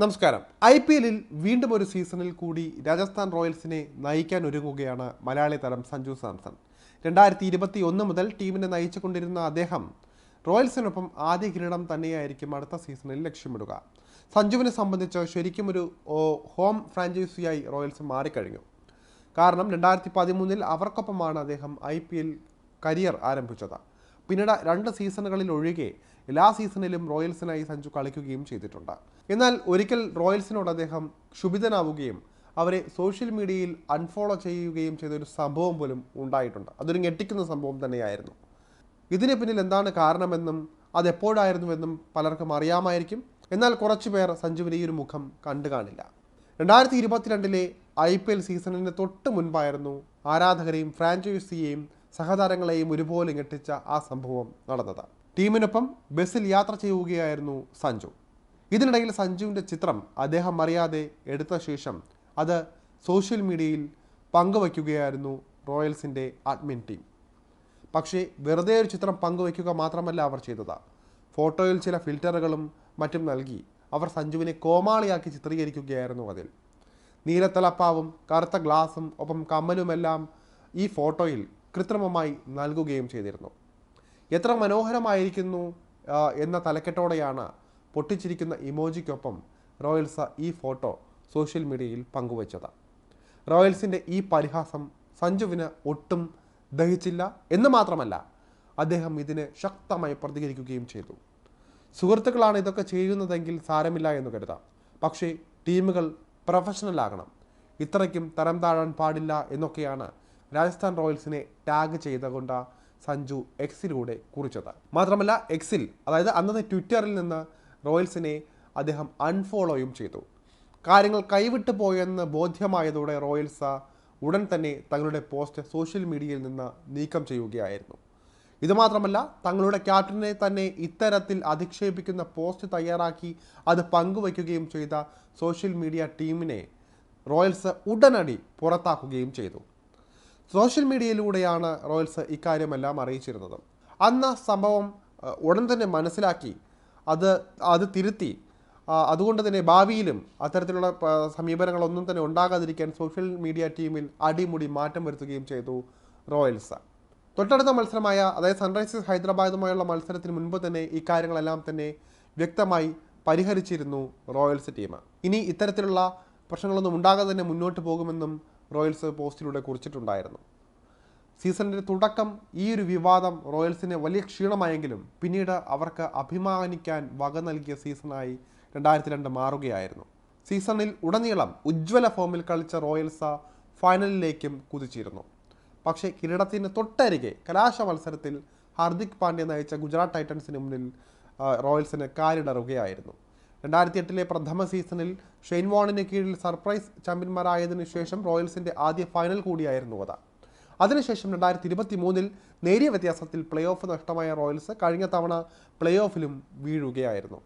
നമസ്കാരം. I P എല്ലിൽ വീണ്ടും ഒരു സീസണിൽ കൂടി രാജസ്ഥാൻ റോയൽസിനെ നയിക്കാൻ ഒരുങ്ങുകയാണ് മലയാളി താരം സഞ്ജു സാംസൺ. രണ്ടായിരത്തി ഇരുപത്തി ഒന്ന് മുതൽ ടീമിനെ നയിച്ചുകൊണ്ടിരുന്ന അദ്ദേഹം റോയൽസിനൊപ്പം ആദ്യ കിരീടം തന്നെയായിരിക്കും അടുത്ത സീസണിൽ ലക്ഷ്യമിടുക. സഞ്ജുവിനെ സംബന്ധിച്ച് ശരിക്കും ഒരു ഹോം ഫ്രാഞ്ചൈസിയായി റോയൽസ് മാറിക്കഴിഞ്ഞു. കാരണം രണ്ടായിരത്തി പതിമൂന്നിൽ അവർക്കൊപ്പമാണ് അദ്ദേഹം ഐ പി എൽ കരിയർ ആരംഭിച്ചത്. പിന്നീട് രണ്ട് സീസണുകളിൽ ഒഴികെ എല്ലാ സീസണിലും റോയൽസിനായി സഞ്ജു കളിക്കുകയും ചെയ്തിട്ടുണ്ട്. എന്നാൽ ഒരിക്കൽ റോയൽസിനോട് അദ്ദേഹം ക്ഷുഭിതനാവുകയും അവരെ സോഷ്യൽ മീഡിയയിൽ അൺഫോളോ ചെയ്യുകയും ചെയ്ത ഒരു സംഭവം പോലും ഉണ്ടായിട്ടുണ്ട്. അതൊരു ഞെട്ടിക്കുന്ന സംഭവം തന്നെയായിരുന്നു. ഇതിന് പിന്നിൽ എന്താണ് കാരണമെന്നും അതെപ്പോഴായിരുന്നുവെന്നും പലർക്കും അറിയാമായിരിക്കും. എന്നാൽ കുറച്ചു പേർ സഞ്ജുവിന്റെ ഈ ഒരു മുഖം കണ്ടു കാണില്ല. രണ്ടായിരത്തി ഇരുപത്തിരണ്ടിലെ ഐ പി എൽ സീസണിന് തൊട്ട് മുൻപായിരുന്നു ആരാധകരെയും ഫ്രാഞ്ചൈസിയെയും സഹതാരങ്ങളെയും ഒരുപോലെ ഞെട്ടിച്ച ആ സംഭവം നടന്നത്. ടീമിനൊപ്പം ബസ്സിൽ യാത്ര ചെയ്യുകയായിരുന്നു സഞ്ജു. ഇതിനിടയിൽ സഞ്ജുവിന്റെ ചിത്രം അദ്ദേഹം അറിയാതെ എടുത്ത ശേഷം അത് സോഷ്യൽ മീഡിയയിൽ പങ്കുവയ്ക്കുകയായിരുന്നു റോയൽസിന്റെ അഡ്മിൻ ടീം. പക്ഷേ വെറുതെ ഒരു ചിത്രം പങ്കുവയ്ക്കുക മാത്രമല്ല അവർ ചെയ്തത്. ഫോട്ടോയിൽ ചില ഫിൽറ്ററുകളും മറ്റും നൽകി അവർ സഞ്ജുവിനെ കോമാളിയാക്കി ചിത്രീകരിക്കുകയായിരുന്നു അതിൽ. നീലത്തലപ്പാവും കറുത്ത ഗ്ലാസും ഒപ്പം കമ്മലുമെല്ലാം ഈ ഫോട്ടോയിൽ കൃത്രിമമായി നൽകുകയും ചെയ്തിരുന്നു. എത്ര മനോഹരമായിരിക്കുന്നു എന്ന തലക്കെട്ടോടെയാണ് പൊട്ടിച്ചിരിക്കുന്ന ഇമോജിക്കൊപ്പം റോയൽസ് ഈ ഫോട്ടോ സോഷ്യൽ മീഡിയയിൽ പങ്കുവച്ചത്. റോയൽസിന്റെ ഈ പരിഹാസം സഞ്ജുവിന് ഒട്ടും ദഹിച്ചില്ല എന്ന് മാത്രമല്ല അദ്ദേഹം ഇതിന് ശക്തമായി പ്രതികരിക്കുകയും ചെയ്തു. സുഹൃത്തുക്കളാണ് ഇതൊക്കെ ചെയ്യുന്നതെങ്കിൽ സാരമില്ല എന്ന് കരുതാം. പക്ഷേ ടീമുകൾ പ്രൊഫഷണൽ ആകണം ഇത്രയ്ക്കും തരം താഴാൻ പാടില്ല എന്നൊക്കെയാണ് രാജസ്ഥാൻ റോയൽസിനെ ടാഗ് ചെയ്തുകൊണ്ട് സഞ്ജു എക്സിലൂടെ കുറിച്ചത്. മാത്രമല്ല എക്സിൽ അതായത് അന്നത്തെ ട്വിറ്ററിൽ നിന്ന് റോയൽസിനെ അദ്ദേഹം അൺഫോളോയും ചെയ്തു. കാര്യങ്ങൾ കൈവിട്ടു പോയെന്ന് ബോധ്യമായതോടെ റോയൽസ് ഉടൻ തന്നെ തങ്ങളുടെ പോസ്റ്റ് സോഷ്യൽ മീഡിയയിൽ നിന്ന് നീക്കം ചെയ്യുകയായിരുന്നു. ഇതുമാത്രമല്ല തങ്ങളുടെ ക്യാപ്റ്റനെ തന്നെ ഇത്തരത്തിൽ അധിക്ഷേപിക്കുന്ന പോസ്റ്റ് തയ്യാറാക്കി അത് പങ്കുവയ്ക്കുകയും ചെയ്ത സോഷ്യൽ മീഡിയ ടീമിനെ റോയൽസ് ഉടനടി പുറത്താക്കുകയും ചെയ്തു. സോഷ്യൽ മീഡിയയിലൂടെയാണ് റോയൽസ് ഇക്കാര്യമെല്ലാം അറിയിച്ചിരുന്നത്. അന്ന് സംഭവം ഉടൻ തന്നെ മനസ്സിലാക്കി. അത് അത് തിരുത്തി. അതുകൊണ്ട് തന്നെ ഭാവിയിലും അത്തരത്തിലുള്ള സമീപനങ്ങളൊന്നും തന്നെ ഉണ്ടാകാതിരിക്കാൻ സോഷ്യൽ മീഡിയ ടീമിൽ അടിമുടി മാറ്റം വരുത്തുകയും ചെയ്തു റോയൽസ്. തൊട്ടടുത്ത മത്സരമായ അതായത് സൺറൈസേഴ്സ് ഹൈദരാബാദുമായുള്ള മത്സരത്തിന് മുൻപ് തന്നെ ഇക്കാര്യങ്ങളെല്ലാം കാര്യങ്ങളെല്ലാം തന്നെ വ്യക്തമായി പരിഹരിച്ചിരുന്നു റോയൽസ് ടീം. ഇനി ഇത്തരത്തിലുള്ള പ്രശ്നങ്ങളൊന്നും ഉണ്ടാകാതെ തന്നെ മുന്നോട്ട് പോകുമെന്നും റോയൽസ് പോസ്റ്റിലൂടെ കുറിച്ചിട്ടുണ്ടായിരുന്നു. സീസണിന്റെ തുടക്കം ഈ ഒരു വിവാദം റോയൽസിന് വലിയ ക്ഷീണമായെങ്കിലും പിന്നീട് അവർക്ക് അഭിമാനിക്കാൻ വക നൽകിയ സീസണായി രണ്ടായിരത്തി രണ്ട് മാറുകയായിരുന്നു. സീസണിൽ ഉടനീളം ഉജ്ജ്വല ഫോമിൽ കളിച്ച റോയൽസ് ഫൈനലിലേക്കും കുതിച്ചിരുന്നു. പക്ഷേ കിരീടത്തിന് തൊട്ടരികെ കലാശ മത്സരത്തിൽ ഹാർദിക് പാണ്ഡ്യ നയിച്ച ഗുജറാത്ത് ടൈറ്റൻസിന് മുന്നിൽ റോയൽസിന് കാലിടറുകയായിരുന്നു രണ്ടായിരത്തി എട്ടിലെ പ്രഥമ സീസണിൽ ഷെയ്ൻ വോണിന് കീഴിൽ സർപ്രൈസ് ചാമ്പ്യന്മാരായതിനു ശേഷം റോയൽസിന്റെ ആദ്യ ഫൈനൽ കൂടിയായിരുന്നു അത്. അതിനുശേഷം രണ്ടായിരത്തി ഇരുപത്തി മൂന്നിൽ നേരിയ വ്യത്യാസത്തിൽ പ്ലേ ഓഫ് നഷ്ടമായ റോയൽസ് കഴിഞ്ഞ തവണ പ്ലേ ഓഫിലും വീഴുകയായിരുന്നു.